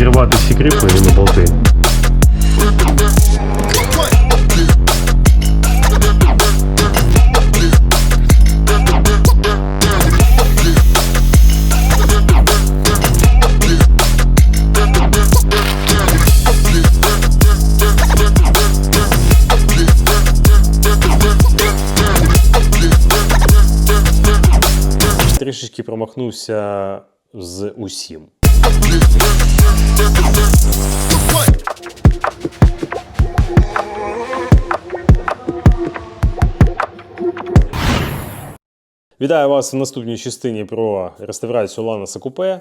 Зірвати всі кріплення на болти. Трішечки промахнувся з усім. Вітаю вас в наступній частині про реставрацію Ланаса Купе.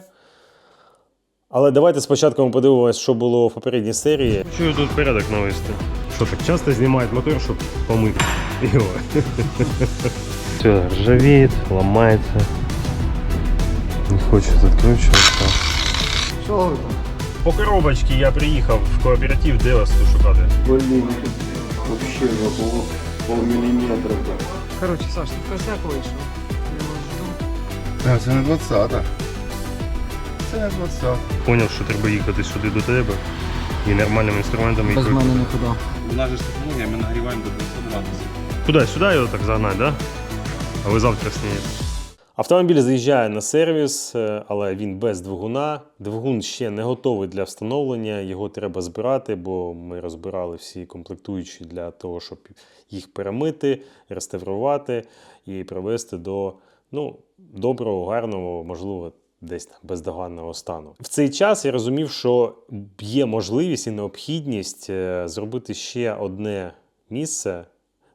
Але давайте спочатку ми подивимось, що було в попередній серії. Чую тут порядок навести. Що так часто знімають мотор, щоб помити його. Все, ржавеет, ломается. Не хочет откручиваться. Що ви там? По коробочці я приїхав в кооператив Девасту шукати. Блін, вообще на пол, полміліметра. Коротше, Саш, тут косяк вийшов. А, це не 20 Це не 20 Поняв, що треба їхати сюди до тебе і нормальними інструментами Без їх мене нікуди. У нас же ж технологія, ми нагріваємо до 200 градусів. Куди? Сюди його так загнати, да? А ви завтра снієте. Автомобіль заїжджає на сервіс, е, але він без двигуна. Двигун ще не готовий для встановлення, його треба збирати, бо ми розбирали всі комплектуючі для того, щоб їх перемити, реставрувати і привести до ну, доброго, гарного, можливо, десь там бездоганного стану. В цей час я розумів, що є можливість і необхідність е, зробити ще одне місце,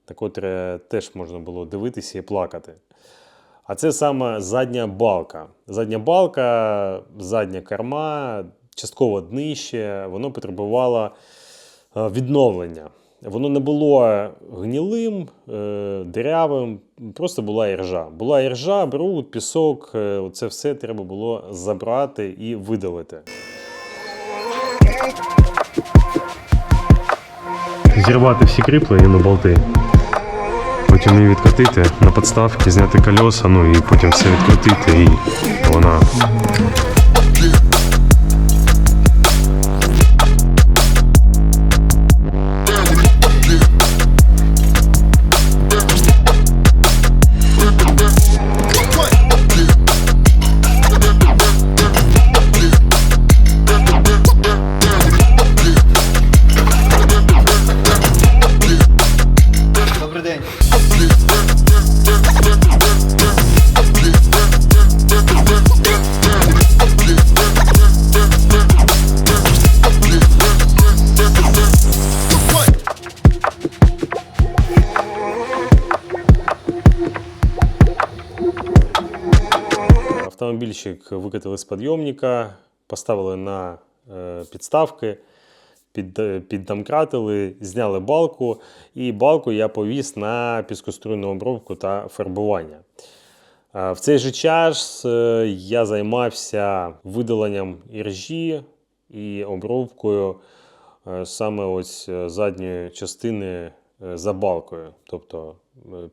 на котре теж можна було дивитися і плакати. А це саме задня балка. Задня балка, задня корма, частково днище, воно потребувало е, відновлення. Воно не було гнілим, е, дирявим, просто була іржа. Була іржа, бруд, пісок, е, це все треба було забрати і видалити. Зірвати всі кріплення на болти. Потім її відкрутити на підставки, зняти колеса, ну і потім все відкрутити, і вона. Добрий день. Автомобільчик викатили з підйомника, поставили на е, підставки, під, е, піддомкратили, зняли балку, і балку я повіз на піскоструйну обробку та фарбування. Е, В цей же час е, я займався видаленням іржі і обробкою саме ось задньої частини за балкою. Тобто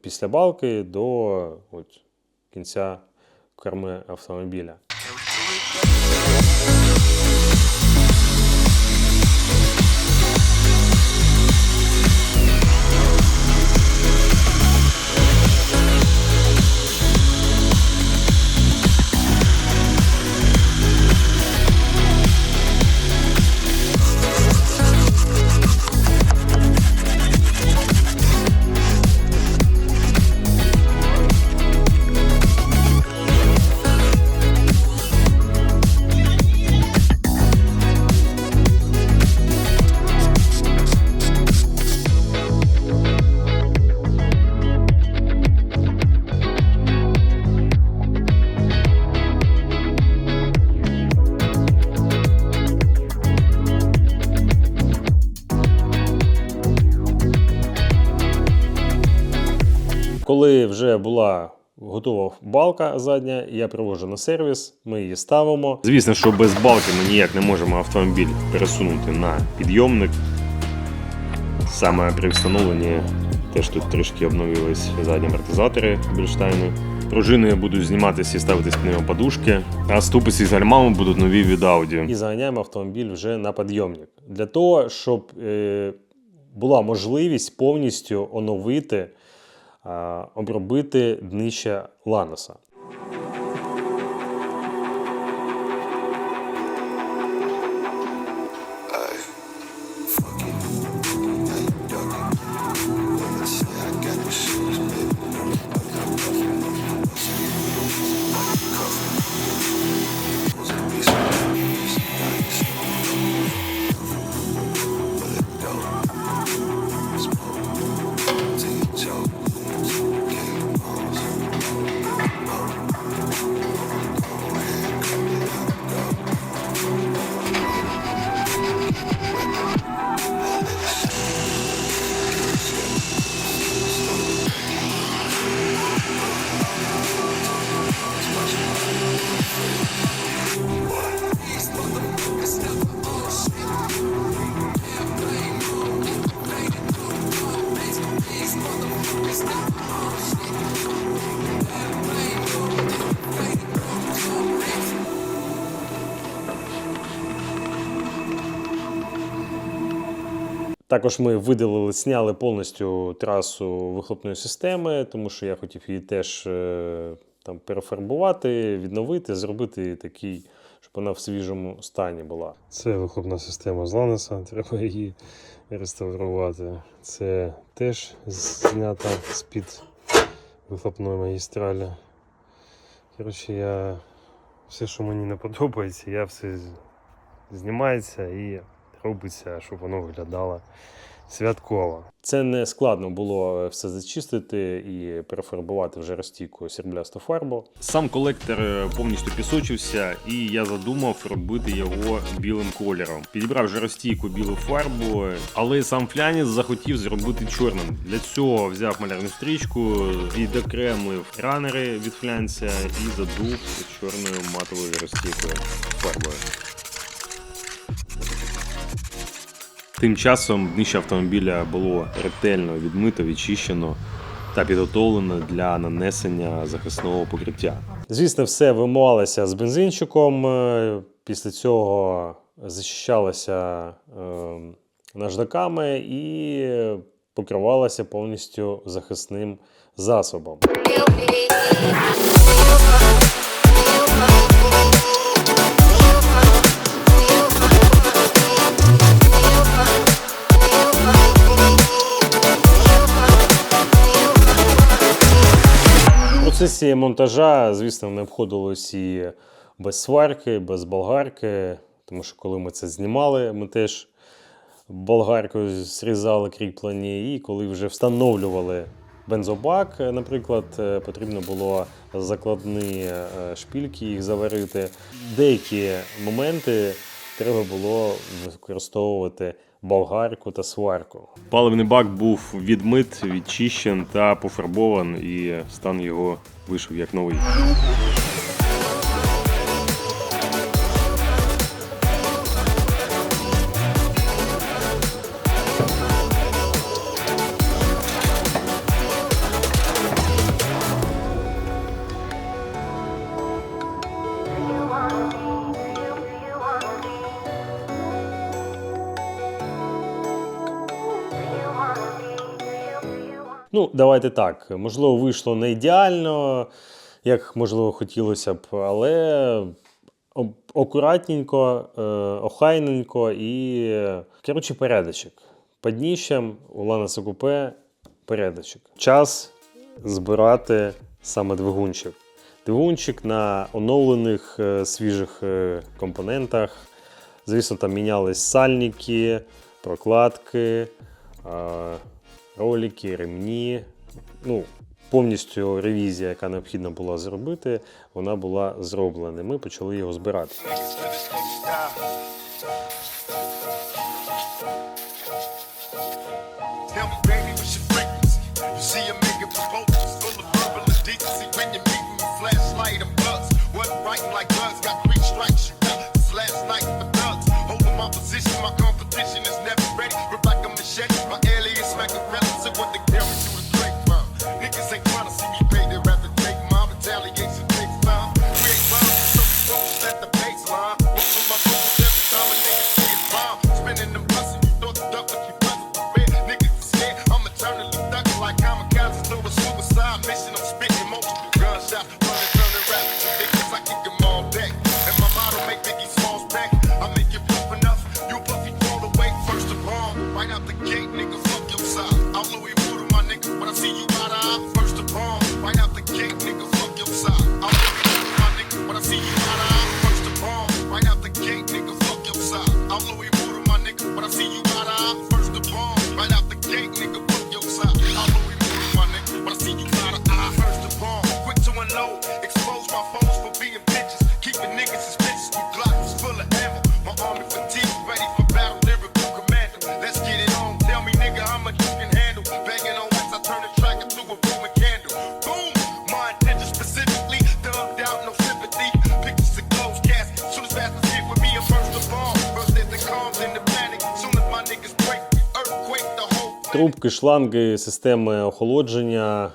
після балки до от, кінця корми автомобіля. Вже була готова балка задня, я привожу на сервіс, ми її ставимо. Звісно, що без балки ми ніяк не можемо автомобіль пересунути на підйомник. Саме при встановленні теж тут трішки обновились задні амортизатори Більштайну. Пружини будуть зніматися і ставитись пневмоподушки, а ступиці з гальмами будуть нові від Audi. І заганяємо автомобіль вже на підйомник. Для того, щоб е, була можливість повністю оновити, обробити днище Ланоса. Також ми видалили, зняли повністю трасу вихлопної системи, тому що я хотів її теж е, там перефарбувати, відновити, зробити такий, щоб вона в свіжому стані була. Це вихлопна система з Ланеса, треба її реставрувати. Це теж знята з-під вихлопної магістралі. Коротше, я все, що мені не подобається, я все знімається і робиться, щоб воно виглядало святково. Це не складно було все зачистити і перефарбувати вже розтійку сірблясту фарбу. Сам колектор е, повністю пісочився, і я задумав робити його білим кольором. Підібрав вже розтійку білу фарбу, але сам флянець захотів зробити чорним. Для цього взяв малярну стрічку, відокремив ранери від флянця і задув чорною матовою розтійкою фарбою. Тим часом днище автомобіля було ретельно відмито, відчищено та підготовлено для нанесення захисного покриття. Звісно, все вимивалося з бензинчиком. е, Після цього зачищалося е, наждаками і покривалося повністю захисним засобом. Процесі монтажа, звісно, не обходилось і без сварки, без болгарки, тому що коли ми це знімали, ми теж болгаркою зрізали кріплення, і коли вже встановлювали бензобак, наприклад, е, потрібно було закладні е, шпільки їх заварити. Деякі моменти треба було використовувати болгарку та сварку. Паливний бак був відмит, відчищен та пофарбован, і стан його вийшов як новий. Ну, давайте так. Можливо, вийшло не ідеально, як можливо хотілося б, але акуратненько, е, охайненько і, коротше, порядочок. Під дніщем у Ланаса Купе порядочок. Час збирати саме двигунчик. Двигунчик на оновлених е, свіжих е, компонентах. Звісно, там мінялись сальники, прокладки, ролики, ремні. Ну, повністю ревізія, яка необхідна була зробити, вона була зроблена. Ми почали його збирати. Трубки, шланги, системи охолодження.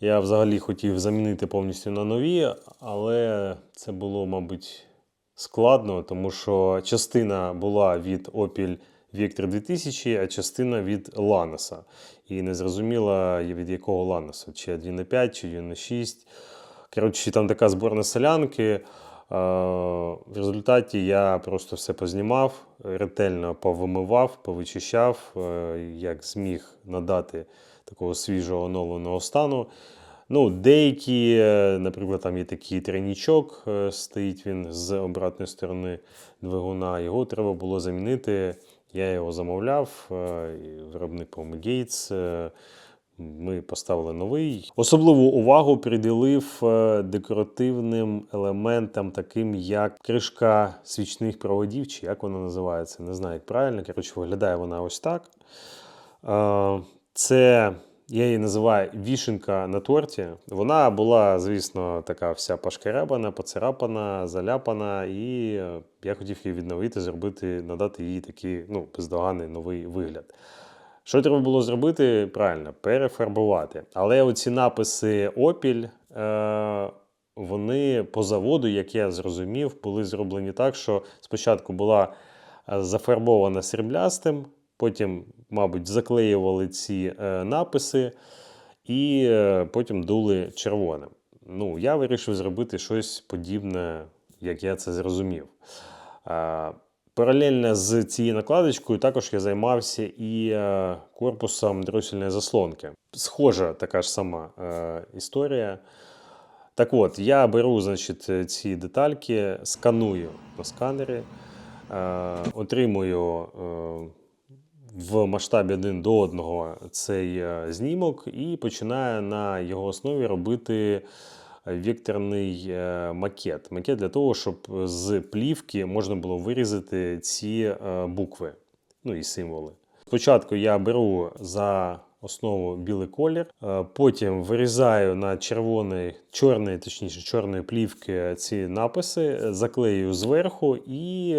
Я взагалі хотів замінити повністю на нові, але це було, мабуть, складно, тому що частина була від Opel Vectra 2000, а частина від Lanos. І не зрозуміла від якого Lanos, чи 1.5, чи 1.6. Коротше, там така зборна солянки. Е, В результаті я просто все познімав, ретельно повимивав, повичищав, е, як зміг надати такого свіжого оновленого стану. Ну, деякі, е, наприклад, там є такий тройнічок, е, стоїть він з обратної сторони двигуна. Його треба було замінити. Я його замовляв, виробник Gates. Ми поставили новий. Особливу увагу приділив е, декоративним елементам, таким як кришка свічних проводів, чи як вона називається, не знаю, як правильно. Коротше, виглядає вона ось так. Е, Це я її називаю вішенка на торті. Вона була, звісно, така вся пошкарябана, поцарапана, заляпана, і е, я хотів її відновити, зробити, надати їй такий ну, бездоганний новий вигляд. Що треба було зробити? Правильно, перефарбувати. Але оці написи Opel, е, вони по заводу, як я зрозумів, були зроблені так, що спочатку була е, зафарбована сріблястим, потім, мабуть, заклеювали ці е, написи і е, потім дули червоним. Ну, я вирішив зробити щось подібне, як я це зрозумів. Е, Паралельно з цією накладочкою також я займався і е, корпусом дросільної заслонки. Схожа така ж сама е, історія. Так от, я беру значить, ці детальки, сканую на сканері, е, отримую е, в масштабі 1 до 1 цей е, знімок і починаю на його основі робити векторний е, макет. Макет для того, щоб з плівки можна було вирізати ці е, букви, ну і символи. Спочатку я беру за основу білий колір, е, потім вирізаю на червоний, чорний, точніше, чорної плівки ці написи, заклею зверху і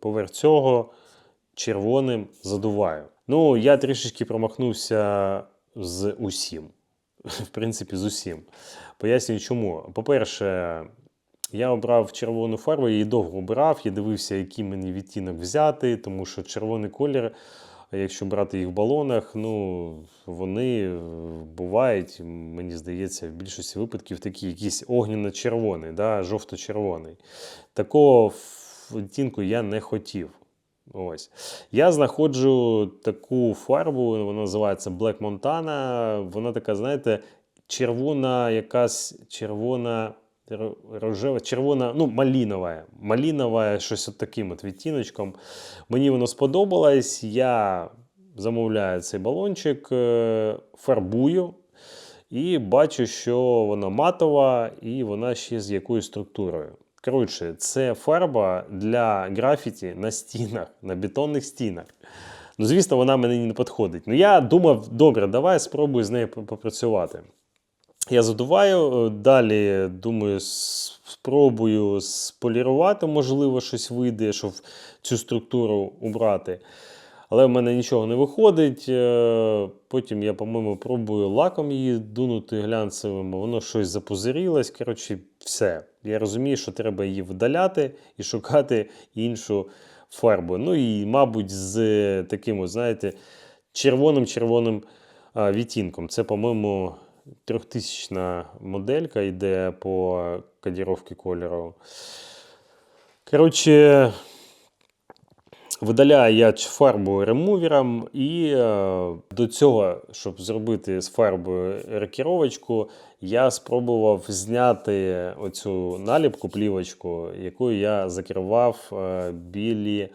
поверх цього червоним задуваю. Ну, я трішечки промахнувся з усім. В принципі, з усім. Пояснюю, чому. По-перше, я обрав червону фарбу, я її довго обирав, я дивився, який мені відтінок взяти, тому що червоний колір, якщо брати їх в балонах, ну, вони бувають, мені здається, в більшості випадків такі якісь огняно-червоний, да, жовто-червоний. Такого відтінку я не хотів. Ось. Я знаходжу таку фарбу, вона називається Black Montana. Вона така, знаєте, червона, якась червона, рожева, червона, ну, малінова. Малінова, щось от таким от відтіночком. Мені воно сподобалось. Я замовляю цей балончик, е, фарбую. І бачу, що вона матова і вона ще з якоюсь структурою. Коротше, це фарба для графіті на стінах, на бетонних стінах. Ну, звісно, вона мені не підходить. Ну, я думав, добре, давай спробую з нею попрацювати. Я задуваю, е, далі думаю, спробую сполірувати, можливо, щось вийде, щоб цю структуру убрати. Але в мене нічого не виходить. Е, Потім я, по-моєму, пробую лаком її дунути глянцевим, воно щось запузирілось. Коротше, все. Я розумію, що треба її видаляти і шукати іншу фарбу. Ну і, мабуть, з таким, знаєте, червоним-червоним відтінком. Це, по-моєму, трьохтисячна моделька йде по кодіровці кольору. Коротше, видаляю я фарбу ремувером, і е, до цього, щоб зробити з фарбою рекіровочку, я спробував зняти оцю наліпку, плівочку, якою я закривав е, білі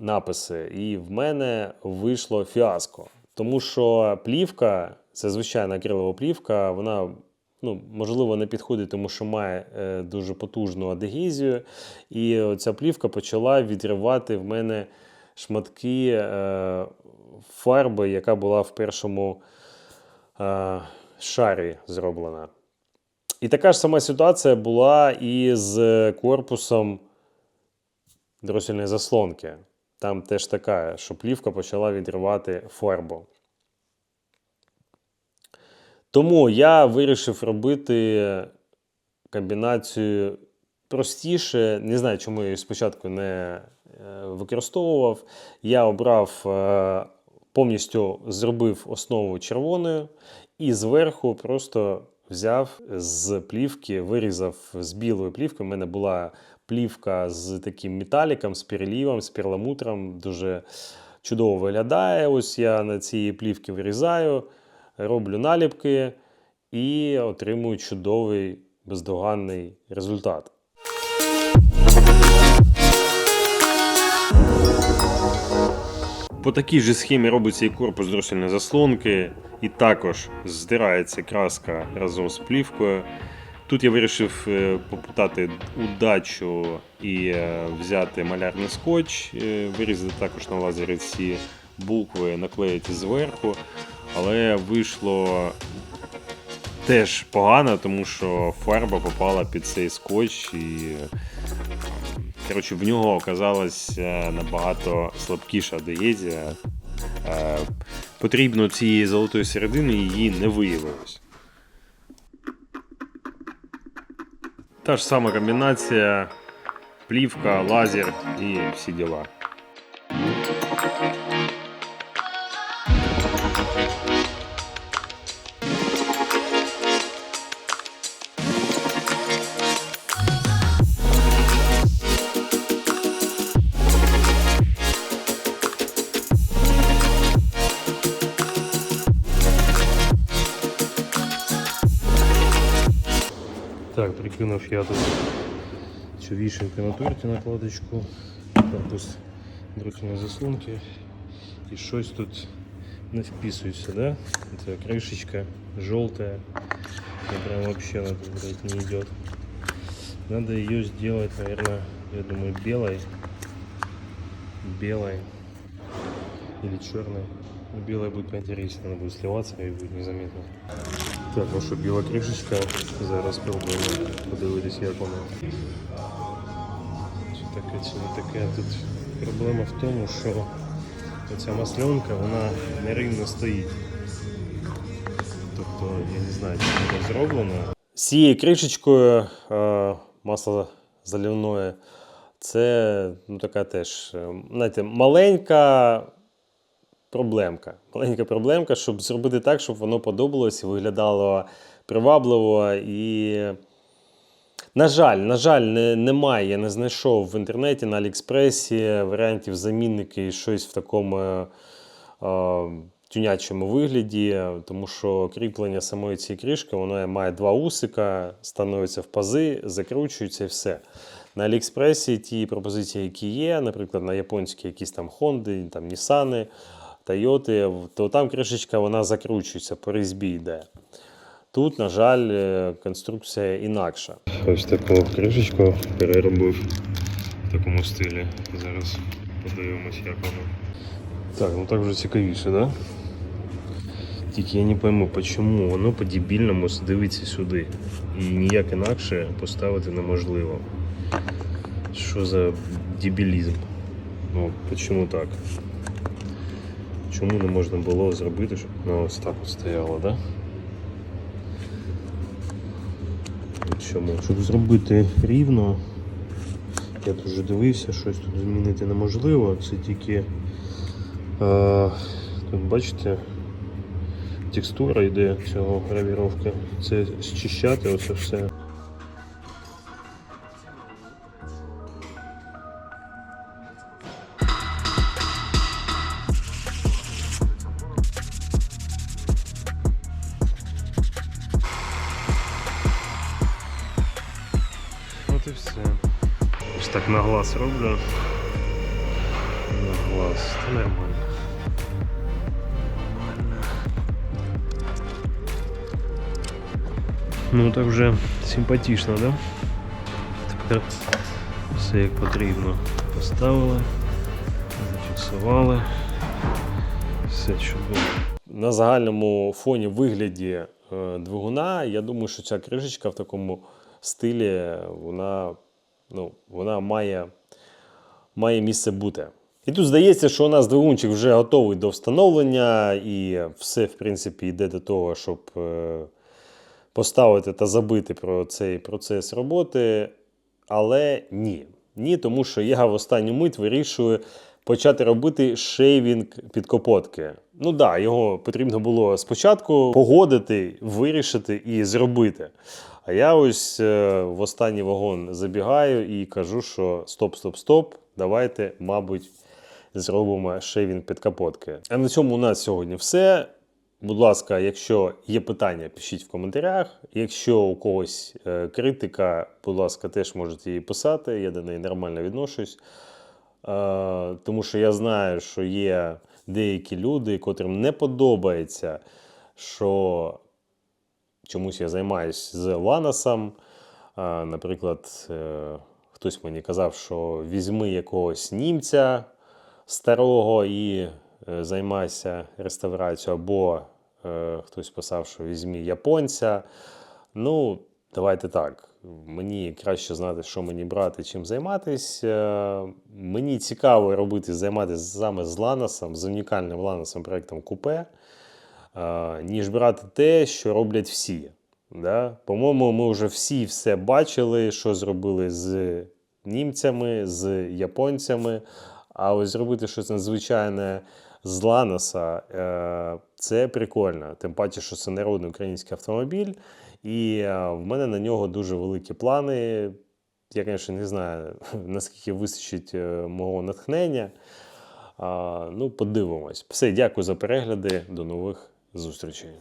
написи. І в мене вийшло фіаско. Тому що плівка, це звичайна акрилова плівка, вона ну, можливо не підходить, тому що має е, дуже потужну адегезію. І ця плівка почала відривати в мене шматки е, фарби, яка була в першому е, шарі зроблена. І така ж сама ситуація була і з корпусом дросільної заслонки. там теж така, що плівка почала відривати фарбу. Тому я вирішив робити комбінацію простіше. Не знаю, чому я її спочатку не е, використовував. Я обрав е, повністю зробив основу червоною і зверху просто взяв з плівки, вирізав з білої плівки. У мене була плівка з таким металіком, з перелівом, з перламутром. Дуже чудово виглядає. Ось я на цій плівці вирізаю, роблю наліпки і отримую чудовий бездоганний результат. По такій же схемі робиться і корпус дроссельної заслонки, і також здирається краска разом з плівкою. Тут я вирішив е, попитати удачу і е, взяти малярний скотч, е, вирізати також на лазері ці букви, наклеїти зверху. Але вийшло теж погано, тому що фарба попала під цей скотч і Коротше, в нього оказалась е, набагато слабкіша адегезія. Е, Потрібно цієї золотої середини її не виявилось. Та ж сама комбінація, плівка, лазер і всі діла. Так, прикинув я тут цю вішенку на торті накладочку, корпус дротяної заслонки. І щось тут не вписується, да? Це кришечка желтая. Я прям вообще она тут блядь, не идет. Надо ее сделать, наверное, я думаю, белой. Белой. Или черной. Ну, Белая будет поинтереснее, она будет сливаться и будет незаметно. Так, що, біла кришечка. Зараз спробуємо подивитись, як вона. Чи таке, чи не таке. Тут проблема в тому, що ця масленка, вона нерівно стоїть. Тобто, я не знаю, чи вона зроблена. З цією кришечкою е, масло заливної, це ну, така теж, е, знаєте, маленька проблемка. Маленька проблемка, щоб зробити так, щоб воно подобалось і виглядало привабливо. І, на жаль, на жаль, не, немає. Я не знайшов в інтернеті на Аліекспресі варіантів замінники і щось в такому е, е, тюнячому вигляді, тому що кріплення самої цієї кришки воно має два усика, становиться в пази, закручується і все. На Аліекспресі ті пропозиції, які є, наприклад, на японські якісь там Honda, там Nissan, Toyota, то там кришечка вона закручується, по різьбі йде. Тут, на жаль, е, конструкція інакша. Ось таку кришечку переробив в такому стилі. Зараз подивимось, як воно. Так, ну так вже цікавіше, так? Да? Тільки я не пойму, чому воно по-дебільному дивиться сюди. І ніяк інакше поставити неможливо. Що за дебілізм? Ну, чому так? Чому не можна було зробити, щоб воно ось так от стояло, да? Чому? Щоб зробити рівно, я тут вже дивився, щось тут змінити неможливо. Це тільки е, тут бачите, текстура йде цього гравіровки. Це зчищати оце все. Глаз роблю. На глаз. Та нормально. Ну так вже симпатично, да? Тепер все як потрібно. Поставили, зафіксували. Все чудово. На загальному фоні вигляді е, двигуна, я думаю, що ця кришечка в такому стилі вона, ну, вона має, має місце бути. І тут здається, що у нас двигунчик вже готовий до встановлення, і все, в принципі, йде до того, щоб е, поставити та забити про цей процес роботи. Але ні. Ні, тому що я в останню мить вирішую почати робити шейвінг підкопотки. Ну так, да, його потрібно було спочатку погодити, вирішити і зробити. А я ось е, в останній вагон забігаю і кажу, що стоп, стоп, стоп, давайте, мабуть, зробимо шейвінг підкапотки. А на цьому у нас сьогодні все. Будь ласка, якщо є питання, пишіть в коментарях. Якщо у когось е, критика, будь ласка, теж можете її писати. Я до неї нормально відношусь. Е, тому що я знаю, що є деякі люди, котрим не подобається, що чомусь я займаюся з Ланосом. Е, наприклад, хтось мені казав, що візьми якогось німця старого і е, займайся реставрацією, або е, хтось писав, що візьмі японця. Ну, давайте так. Мені краще знати, що мені брати, чим займатися. Е, Мені цікаво робити, займатися саме з Ланосом, з унікальним Ланосом проєктом Купе, е, ніж брати те, що роблять всі. Да? По-моєму, ми вже всі все бачили, що зробили з німцями, з японцями. А ось зробити щось надзвичайне з Ланоса е, це прикольно. Тим паче, що це народний український автомобіль, і е, в мене на нього дуже великі плани. Я, звісно, не знаю, наскільки вистачить е, мого натхнення. Ну, подивимось. Все, дякую за перегляди. До нових зустрічей.